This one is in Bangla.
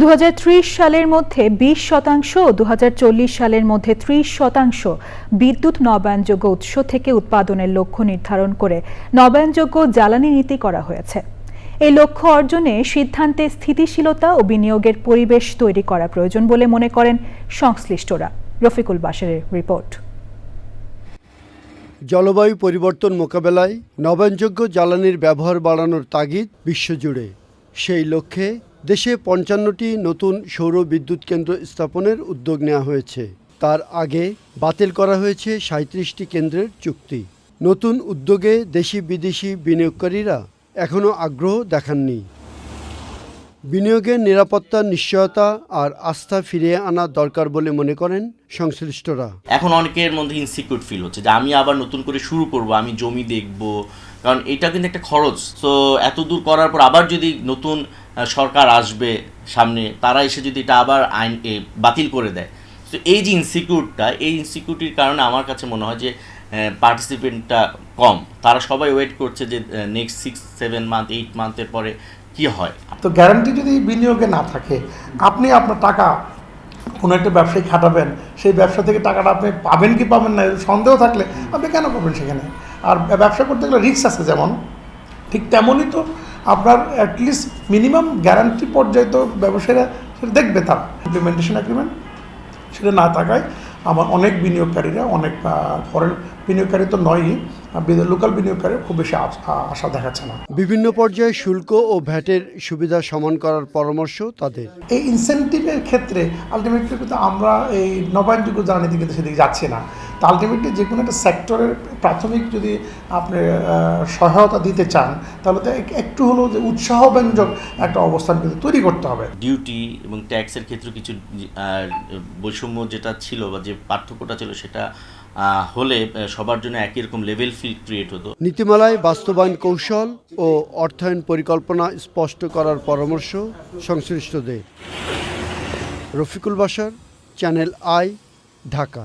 দু হাজার ত্রিশ সালের মধ্যে বিশ শতাংশ ও দু হাজার চল্লিশ সালের মধ্যে ত্রিশ শতাংশ বিদ্যুৎ নবায়নযোগ্য উৎস থেকে উৎপাদনের লক্ষ্য নির্ধারণ করে নবায়নযোগ্য জ্বালানি নীতি করা হয়েছে। এই লক্ষ্য অর্জনে সিদ্ধান্তে স্থিতিশীলতা ও বিনিয়োগের পরিবেশ তৈরি করা প্রয়োজন বলে মনে করেন সংশ্লিষ্টরা। রফিকুল বাশারের রিপোর্ট। জলবায়ু পরিবর্তন মোকাবেলায় নবায়নযোগ্য জ্বালানির ব্যবহার বাড়ানোর তাগিদ বিশ্বজুড়ে। সেই লক্ষ্যে দেশে পঞ্চান্নটি নতুন সৌর বিদ্যুৎ কেন্দ্র স্থাপনের উদ্যোগ নেওয়া হয়েছে। তার আগে বাতিল করা হয়েছে সাঁত্রিশটি কেন্দ্রের চুক্তি। নতুন উদ্যোগে দেশি বিদেশি বিনিয়োগকারীরা এখনও আগ্রহ দেখাননি। বিনিয়োগের নিরাপত্তা, নিশ্চয়তা আর আস্থা ফিরিয়ে আনা দরকার বলে মনে করেন সংশ্লিষ্টরা। এখন অনেকের মধ্যে ইনসিকিউর ফিল হচ্ছে যে আমি আবার নতুন করে শুরু করব, আমি জমি দেখব কারণ এটা কিন্তু একটা খরচ। তো এত দূর করার পর আবার যদি নতুন সরকার আসবে সামনে, তারা এসে যদি এটা আবার আইন বাতিল করে দেয়। তো এই যে ইনসিকিউরটা এই ইনসিকিউরিটির কারণে আমার কাছে মনে হয় যে পার্টিসিপেন্টটা কম। তারা সবাই ওয়েট করছে যে next six seven month eight মান্থের পরে কি হয়। তো গ্যারান্টি যদি বিনিয়োগে না থাকে, আপনি আপনার টাকা কোনো একটা ব্যবসায়ী খাটাবেন, সেই ব্যবসা থেকে টাকাটা আপনি পাবেন কি পাবেন না সন্দেহ থাকলে আপনি কেন করবেন সেখানে? আর ব্যবসা করতে গেলে রিস্ক আছে যেমন ঠিক তেমনই তো আপনার অ্যাটলিস্ট মিনিমাম গ্যারান্টি পর্যায়ে তো ব্যবসায়ীরা সেটা দেখবে তার ইমপ্লিমেন্টেশন এগ্রিমেন্ট সেটা না থাকায় আমার অনেক বিনিয়োগকারীরা অনেক ফরেন বিনিয়োগকারী তো নয়ই লোকাল বিনিয়োগকারী খুব বেশি আশা দেখাচ্ছে না। বিভিন্ন পর্যায়ে শুল্ক ও ভ্যাটের সুবিধা সমান করার পরামর্শ তাদের। এই ইনসেন্টিভের ক্ষেত্রে আলটিমেটলি কিন্তু আমরা এই নবায়নযোগ্য জ্বালানিতে কিন্তু সেদিকে যাচ্ছি না। আলটিমেটলি যে কোনো একটা সেক্টরের প্রাথমিক যদি আপনি সহায়তা দিতে চান তাহলে তো এক- একটু হলেও যে উৎসাহব্যঞ্জক একটা অবস্থান কিন্তু তৈরি করতে হবে। ডিউটি এবং ট্যাক্সের ক্ষেত্রে কিছু বৈষম্য যেটা ছিল বা যে পার্থক্যটা ছিল সেটা হলে সবার জন্য একই রকম লেভেল ফিল ক্রিয়েট হতো। নীতিমালায় বাস্তবায়ন কৌশল ও অর্থায়ন পরিকল্পনা স্পষ্ট করার পরামর্শ সংশ্লিষ্টদের। রফিকুল বাসার চ্যানেল আই ঢাকা